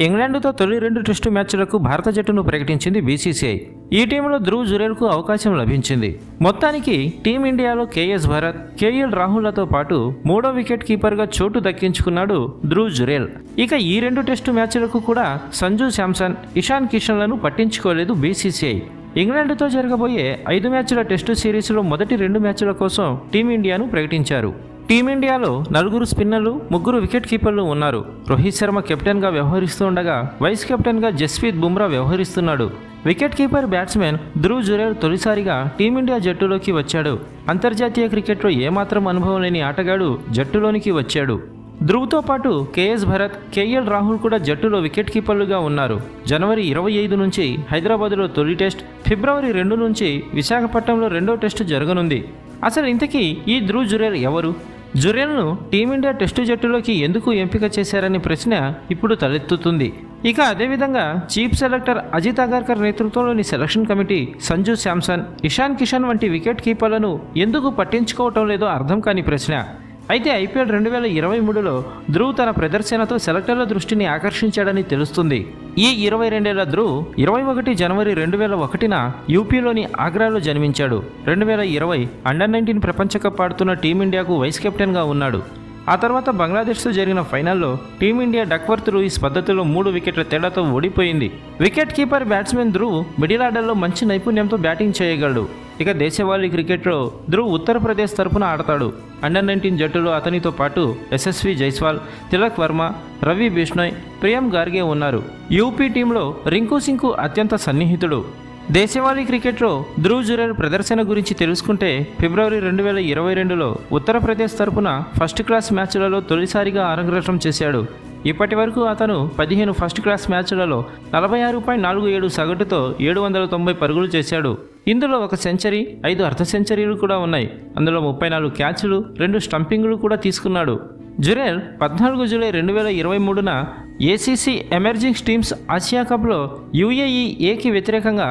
ఇంగ్లాండ్తో తొలి రెండు టెస్టు మ్యాచ్లకు భారత జట్టును ప్రకటించింది బీసీసీఐ. ఈ టీంలో ధ్రువ్ జురేల్కు అవకాశం లభించింది. మొత్తానికి టీమిండియాలో కేఎస్ భరత్ కేఎల్ రాహుల్లతో పాటు మూడో వికెట్ కీపర్గా చోటు దక్కించుకున్నాడు ధ్రువ్ జురేల్. ఇక ఈ రెండు టెస్టు మ్యాచ్లకు కూడా సంజు శాంసన్ ఇషాన్ కిషన్లను పట్టించుకోలేదు బీసీసీఐ. ఇంగ్లాండ్తో జరగబోయే ఐదు మ్యాచ్ల టెస్టు సిరీస్లో మొదటి రెండు మ్యాచ్ల కోసం టీమిండియాను ప్రకటించారు. టీమిండియాలో నలుగురు స్పిన్నర్లు ముగ్గురు వికెట్ కీపర్లు ఉన్నారు. రోహిత్ శర్మ కెప్టెన్గా వ్యవహరిస్తూ ఉండగా వైస్ కెప్టెన్గా Jasprit Bumrah వ్యవహరిస్తున్నాడు. Wicket keeper batsmen Dhruv Jurel తొలిసారిగా టీమిండియా జట్టులోకి వచ్చాడు. అంతర్జాతీయ క్రికెట్లో ఏమాత్రం అనుభవం లేని ఆటగాడు జట్టులోనికి వచ్చాడు. ధ్రువ్తో పాటు కేఎస్ భరత్ కేఎల్ రాహుల్ కూడా జట్టులో వికెట్ కీపర్లుగా ఉన్నారు. జనవరి ఇరవై ఐదు నుంచి హైదరాబాద్లో తొలి టెస్ట్ ఫిబ్రవరి రెండు నుంచి విశాఖపట్నంలో రెండో టెస్టు జరగనుంది. అసలు ఇంతకీ ఈ ధ్రువ్ జురేల్ ఎవరు? జురేల్ను టీమిండియా టెస్టు జట్టులోకి ఎందుకు ఎంపిక చేశారనే ప్రశ్న ఇప్పుడు తలెత్తుతుంది. ఇక అదేవిధంగా చీఫ్ సెలెక్టర్ అజిత్ అగర్కర్ నేతృత్వంలోని సెలక్షన్ కమిటీ సంజు శాంసన్ ఇషాన్ కిషన్ వంటి వికెట్ కీపర్లను ఎందుకు పట్టించుకోవటం లేదో అర్థం కాని ప్రశ్న. అయితే ఐపీఎల్ రెండు వేల ఇరవై మూడులో ధ్రువ్ తన ప్రదర్శనతో సెలెక్టర్ల దృష్టిని ఆకర్షించాడని తెలుస్తుంది. ఈ ఇరవై రెండేళ్ళ ధ్రువ్ ఇరవై ఒకటి జనవరి రెండు వేల ఒకటిన యూపీలోని ఆగ్రాలో జన్మించాడు. రెండు వేల ఇరవై అండర్ నైన్టీన్ ప్రపంచ కప్ ఆడుతున్న టీమిండియాకు వైస్ కెప్టెన్గా ఉన్నాడు. ఆ తర్వాత బంగ్లాదేశ్తో జరిగిన ఫైనల్లో టీమిండియా డక్వర్త్ లూయిస్ పద్ధతిలో మూడు వికెట్ల తేడాతో ఓడిపోయింది. Wicket keeper batsmen Dhruv middle ఆర్డర్లో మంచి నైపుణ్యంతో బ్యాటింగ్ చేయగలడు. ఇక దేశవాళీ క్రికెట్లో ధ్రువ్ ఉత్తరప్రదేశ్ తరపున ఆడతాడు. అండర్ నైన్టీన్ జట్టులో అతనితో పాటు యశస్వి జైస్వాల్ తిలక్ వర్మ రవి బిష్ణోయ్ ప్రియం గార్గే ఉన్నారు. యూపీ టీంలో రింకు సింగ్కు అత్యంత సన్నిహితుడు. దేశవాళీ క్రికెట్లో ధ్రువ్ జురేల్ ప్రదర్శన గురించి తెలుసుకుంటే ఫిబ్రవరి రెండు వేల ఇరవై రెండులో ఉత్తరప్రదేశ్ తరపున ఫస్ట్ క్లాస్ మ్యాచ్లలో తొలిసారిగా అరంగేట్రం చేశాడు. ఇప్పటి వరకు అతను పదిహేను ఫస్ట్ క్లాస్ మ్యాచ్లలో నలభై ఆరు పాయింట్ నాలుగు ఏడు సగటుతో ఏడు వందల తొంభై పరుగులు చేశాడు. ఇందులో ఒక సెంచరీ ఐదు అర్ధ సెంచరీలు కూడా ఉన్నాయి. అందులో ముప్పై నాలుగు క్యాచ్లు రెండు స్టంపింగ్లు కూడా తీసుకున్నాడు. జురేల్ పద్నాలుగు జూలై రెండు వేల ఇరవై మూడున ఏసీసీ ఎమర్జింగ్ టీమ్స్ ఆసియా కప్లో యుఏఈ ఏకి వ్యతిరేకంగా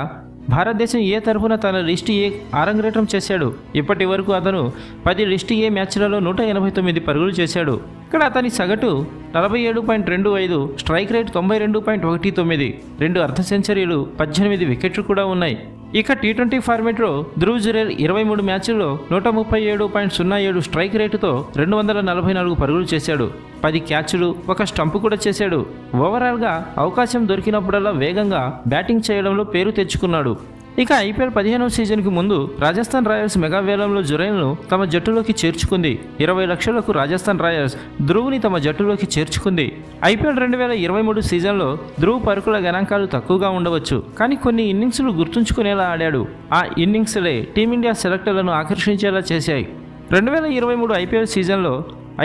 భారతదేశం ఏ తరఫున తన లిస్ట్ ఏ ఆరంగేటం చేశాడు? ఇప్పటి వరకు అతను పది లిస్ట్ ఏ మ్యాచ్లలో నూట ఎనభై తొమ్మిది పరుగులు చేశాడు. ఇక్కడ అతని సగటు నలభై ఏడు పాయింట్ రెండు ఐదు స్ట్రైక్ రేట్ తొంభై రెండు పాయింట్ ఒకటి తొమ్మిది రెండు అర్ధ సెంచరీలు పద్దెనిమిది వికెట్లు కూడా ఉన్నాయి. ఇక టీ ట్వంటీ ఫార్మేట్లో ధ్రువ్ జురేల్ ఇరవై మూడు మ్యాచ్ల్లో నూట ముప్పై ఏడు పాయింట్ సున్నా ఏడు స్ట్రైక్ రేటుతో రెండు వందల నలభై నాలుగు పరుగులు చేశాడు. పది క్యాచ్లు ఒక స్టంపు కూడా చేశాడు. ఓవరాల్గా అవకాశం దొరికినప్పుడల్లా వేగంగా బ్యాటింగ్ చేయడంలో పేరు తెచ్చుకున్నాడు. ఇక ఐపీఎల్ పదిహేనవ సీజన్కి ముందు రాజస్థాన్ రాయల్స్ మెగావేలంలో జురైన్ను తమ జట్టులోకి చేర్చుకుంది. ఇరవై లక్షలకు రాజస్థాన్ రాయల్స్ ధ్రువ్ని తమ జట్టులోకి చేర్చుకుంది. ఐపీఎల్ రెండు వేల ఇరవై మూడు సీజన్లో ధ్రువ్ పరుకుల గణాంకాలు తక్కువగా ఉండవచ్చు. కానీ కొన్ని ఇన్నింగ్స్లు గుర్తుంచుకునేలా ఆడాడు. ఆ ఇన్నింగ్స్లే టీమిండియా సెలెక్టర్లను ఆకర్షించేలా చేశాయి. రెండు వేల ఇరవై మూడు ఐపీఎల్ సీజన్లో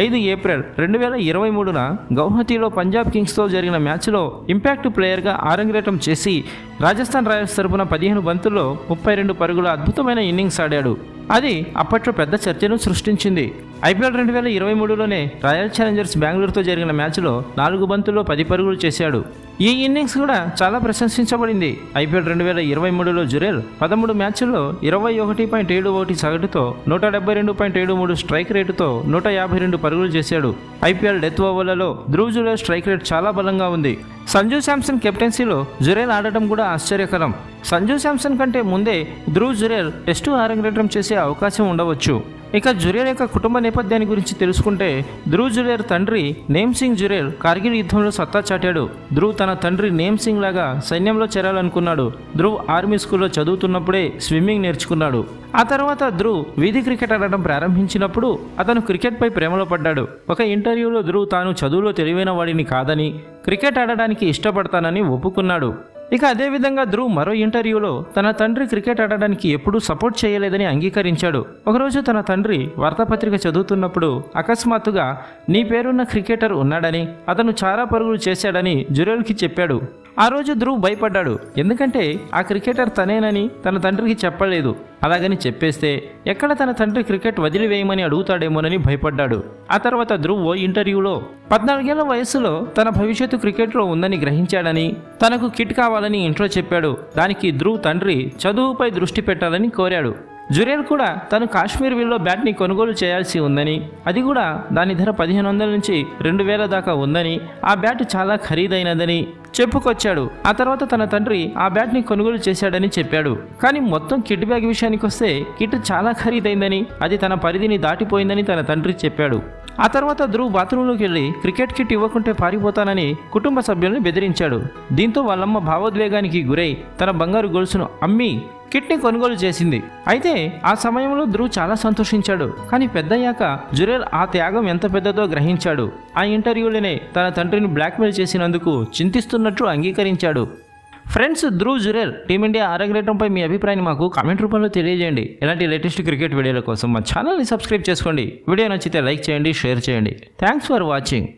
ఐదు ఏప్రిల్ రెండు వేల ఇరవై మూడున గౌహతిలో పంజాబ్ కింగ్స్తో జరిగిన మ్యాచ్లో ఇంపాక్ట్ ప్లేయర్గా ఆరంగేటం చేసి రాజస్థాన్ రాయల్స్ తరపున పదిహేను బంతుల్లో ముప్పై రెండు పరుగుల అద్భుతమైన ఇన్నింగ్స్ ఆడాడు. అది అప్పట్లో పెద్ద చర్చను సృష్టించింది. ఐపీఎల్ రెండు వేల ఇరవై మూడులోనే రాయల్ ఛాలెంజర్స్ బెంగళూరుతో జరిగిన మ్యాచ్లో నాలుగు బంతుల్లో పది పరుగులు చేశాడు. ఈ ఇన్నింగ్స్ కూడా చాలా ప్రశంసించబడింది. ఐపీఎల్ రెండు వేల ఇరవై మూడులో జురేల్ పదమూడు మ్యాచ్ల్లో ఇరవై ఒకటి పాయింట్ ఏడు ఒకటి సగటుతో నూట డెబ్బై రెండు పాయింట్ ఏడు మూడు స్ట్రైక్ రేటుతో నూట యాభై రెండు పరుగులు చేశాడు. ఐపీఎల్ డెత్ ఓవర్లలో ధ్రువ్ జురేల్ స్ట్రైక్ రేట్ చాలా బలంగా ఉంది. సంజు శాంసన్ కెప్టెన్సీలో జురేల్ ఆడటం కూడా ఆశ్చర్యకరం. సంజు శాంసన్ కంటే ముందే ధ్రువ్ జురేల్ టెస్టు ఆరంగేట్రం చేసే అవకాశం ఉండవచ్చు. ఇక జురేర్ యొక్క కుటుంబ నేపథ్యాన్ని గురించి తెలుసుకుంటే ధ్రువ్ జురేర్ తండ్రి నేమ్ సింగ్ జురేల్ కార్గిల్ యుద్ధంలో సత్తా చాటాడు. ధ్రువ్ తన తండ్రి నేమ్ సింగ్ లాగా సైన్యంలో చేరాలనుకున్నాడు. ధ్రువ్ ఆర్మీ స్కూల్లో చదువుతున్నప్పుడే స్విమ్మింగ్ నేర్చుకున్నాడు. ఆ తర్వాత ధ్రువ్ వీధి క్రికెట్ ఆడటం ప్రారంభించినప్పుడు అతను క్రికెట్పై ప్రేమలో పడ్డాడు. ఒక ఇంటర్వ్యూలో ధ్రువ్ తాను చదువులో తెలివైన వాడిని కాదని క్రికెట్ ఆడడానికి ఇష్టపడతానని ఒప్పుకున్నాడు. ఇక అదేవిధంగా ధ్రువ్ మరో ఇంటర్వ్యూలో తన తండ్రి క్రికెట్ ఆడడానికి ఎప్పుడూ సపోర్ట్ చేయలేదని అంగీకరించాడు. ఒకరోజు తన తండ్రి వార్తాపత్రిక చదువుతున్నప్పుడు అకస్మాత్తుగా నీ పేరున్న క్రికెటర్ ఉన్నాడని అతను చాలా పరుగులు చేశాడని జురేల్కి చెప్పాడు. ఆ రోజు ధ్రువ్ భయపడ్డాడు. ఎందుకంటే ఆ క్రికెటర్ తనేనని తన తండ్రికి చెప్పలేదు. అలాగని చెప్పేస్తే ఎక్కడ తన తండ్రి క్రికెట్ వదిలివేయమని అడుగుతాడేమోనని భయపడ్డాడు. ఆ తర్వాత ధ్రువ్ ఓ ఇంటర్వ్యూలో పద్నాలుగేళ్ళ వయసులో తన భవిష్యత్తు క్రికెట్లో ఉందని గ్రహించాడని తనకు కిట్ కావాలని ఇంట్లో చెప్పాడు. దానికి ధ్రువ్ తండ్రి చదువుపై దృష్టి పెట్టాలని కోరాడు. జురేల్ కూడా తను కాశ్మీర్ విల్లో బ్యాట్ని కొనుగోలు చేయాల్సి ఉందని అది కూడా దాని ధర పదిహేను వందల నుంచి రెండు వేల దాకా ఉందని ఆ బ్యాట్ చాలా ఖరీదైనదని చెప్పుకొచ్చాడు. ఆ తర్వాత తన తండ్రి ఆ బ్యాట్ని కొనుగోలు చేశాడని చెప్పాడు. కానీ మొత్తం కిట్ బ్యాగ్ విషయానికి వస్తే కిట్ చాలా ఖరీదైందని అది తన పరిధిని దాటిపోయిందని తన తండ్రి చెప్పాడు. ఆ తర్వాత ధ్రువ్ బాత్రూంలోకి వెళ్ళి క్రికెట్ కిట్ ఇవ్వకుంటే పారిపోతానని కుటుంబ సభ్యుల్ని బెదిరించాడు. దీంతో వాళ్ళమ్మ భావోద్వేగానికి గురై తన బంగారు గొలుసును అమ్మి కిట్ని కొనుగోలు చేసింది. అయితే ఆ సమయంలో ధ్రువ్ చాలా సంతోషించాడు. కానీ పెద్దయ్యాక జురేల్ ఆ త్యాగం ఎంత పెద్దదో గ్రహించాడు. ఆ ఇంటర్వ్యూలోనే తన తండ్రిని బ్లాక్మెయిల్ చేసినందుకు చింతిస్తున్నట్లు అంగీకరించాడు. Friends Dhruv Jurel team India ఆరగ్రేటంపై మీ అభిప్రాయాన్ని మాకు కామెంట్ రూపంలో తెలియజేయండి. ఇలాంటి లేటెస్ట్ క్రికెట్ వీడియోల కోసం మా ఛానల్ని సబ్స్క్రైబ్ చేసుకోండి. వీడియో నచ్చితే లైక్ చేయండి షేర్ చేయండి. Thanks for watching.